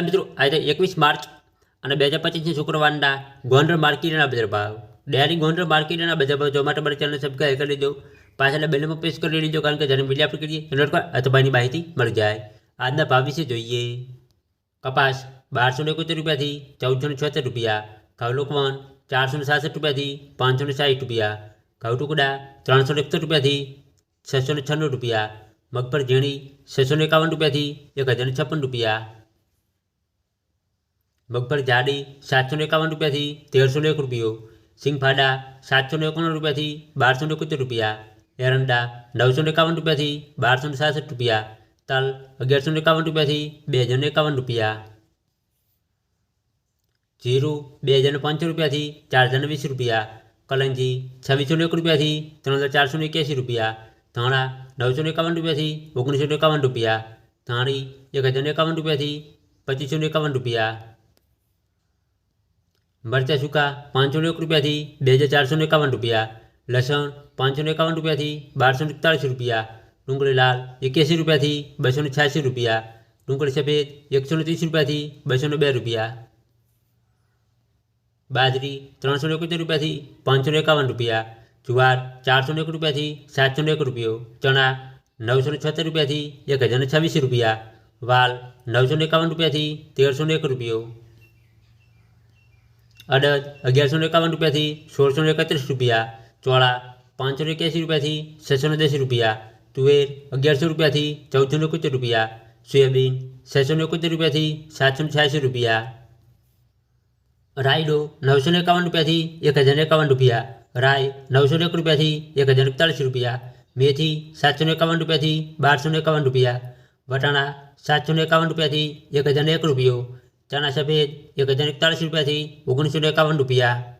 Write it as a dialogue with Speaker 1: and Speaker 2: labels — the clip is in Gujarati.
Speaker 1: મિત્રો, આજે એકવીસ માર્ચ અને બે હજાર પચીસની શુક્રવારના ગોંડલ માર્કેટના બજાર ભાવ. ડેરી ગોંડલ માર્કેટના બજાર ભાવ જોવા માટે મારી ચેનલ સબસ્ક્રાઈબ કરી લેજો પાછળ બેલમાં પ્રેસ કરી લેજો કારણ કે જ્યારે વીડિયો આપણે કરીએ એનો અથવાની માહિતી મળી જાય. આજના ભાવ વિશે જોઈએ. કપાસ બારસો એકોતેર રૂપિયાથી ચૌદસો ને છોતેર રૂપિયા. ઘઉલોકવાન લોકવન ચારસો ને સાસઠ રૂપિયાથી પાંચસો ને સાઠ રૂપિયા. ઘઉ ટુકડા ત્રણસો ને એકસઠ રૂપિયાથી છસો ને છન્નું રૂપિયા. મગફળ ઝીણી છસો ને એકાવન રૂપિયાથી એક હજાર છપ્પન રૂપિયા. મગફળી જાડી સાતસો ને એકાવન રૂપિયાથી તેરસો એક રૂપિયો, સિંગફાડા સાતસો ને એકોણ રૂપિયાથી બારસો ને એકોતેર રૂપિયા, એરંડા નવસો ને એકાવન રૂપિયાથી બારસો ને સાસઠ રૂપિયા, તલ અગિયારસો ને એકાવન રૂપિયાથી બે હજાર ને એકાવન રૂપિયા. જીરું બે હજાર ને પાંચસો રૂપિયાથી ચાર હજાર ને વીસ રૂપિયા, કલંજી છવ્વીસો એક રૂપિયાથી ત્રણ હજાર ચારસો ને એક્યાસી રૂપિયા, ધાણા નવસો એકાવન રૂપિયાથી ઓગણીસો એકાવન રૂપિયા, ધાણી એક હજાર એકાવન રૂપિયાથી પચીસો એકાવન રૂપિયા. મરચાં સૂકા પાંચસો ને એક રૂપિયાથી બે હજાર ચારસો ને એકાવન રૂપિયા લસણ પાંચસો ને એકાવન રૂપિયાથી બારસો ને એકતાળીસ રૂપિયા ડુંગળી લાલ એક્યાસી રૂપિયાથી બસો ને છ્યાસી રૂપિયા ડુંગળી સફેદ એકસો ને ત્રીસ રૂપિયાથી બસો ને બે રૂપિયા બાજરી ત્રણસો ને એકોતેર રૂપિયાથી પાંચસો ને એકાવન રૂપિયા જુવાર ચારસો ને એક રૂપિયાથી સાતસો ને એક રૂપિયો ચણા નવસો ને છોતેર રૂપિયાથી એક હજાર ને છવ્વીસ રૂપિયા વાલ નવસો ને એકાવન રૂપિયાથી તેરસો ને એક રૂપિયો અડદ અગિયારસો ને એકાવન રૂપિયાથી સોળસો ને એકત્રીસ રૂપિયા ચોળા પાંચસો ને એક્યાસી રૂપિયાથી છસો ને દસ રૂપિયા તુવેર અગિયારસો રૂપિયાથી ચૌદસો ને એકોતેર રૂપિયા સોયાબીન છસો ને એકોતેર રૂપિયાથી સાતસો ને છ્યાસી રૂપિયા રાયડો નવસો ને એકાવન રૂપિયાથી એક હજાર ને એકાવન રૂપિયા રાય નવસો ને એક રૂપિયાથી એક હજાર એકતાળીસ રૂપિયા મેથી સાતસો ને એકાવન રૂપિયાથી બારસો ને એકાવન રૂપિયા વટાણા સાતસો ને એકાવન રૂપિયાથી એક હજાર ને એક રૂપિયો ચણા સફેદ એક હજાર એકતાળીસ રૂપિયાથી ઓગણીસો એકાવન રૂપિયા.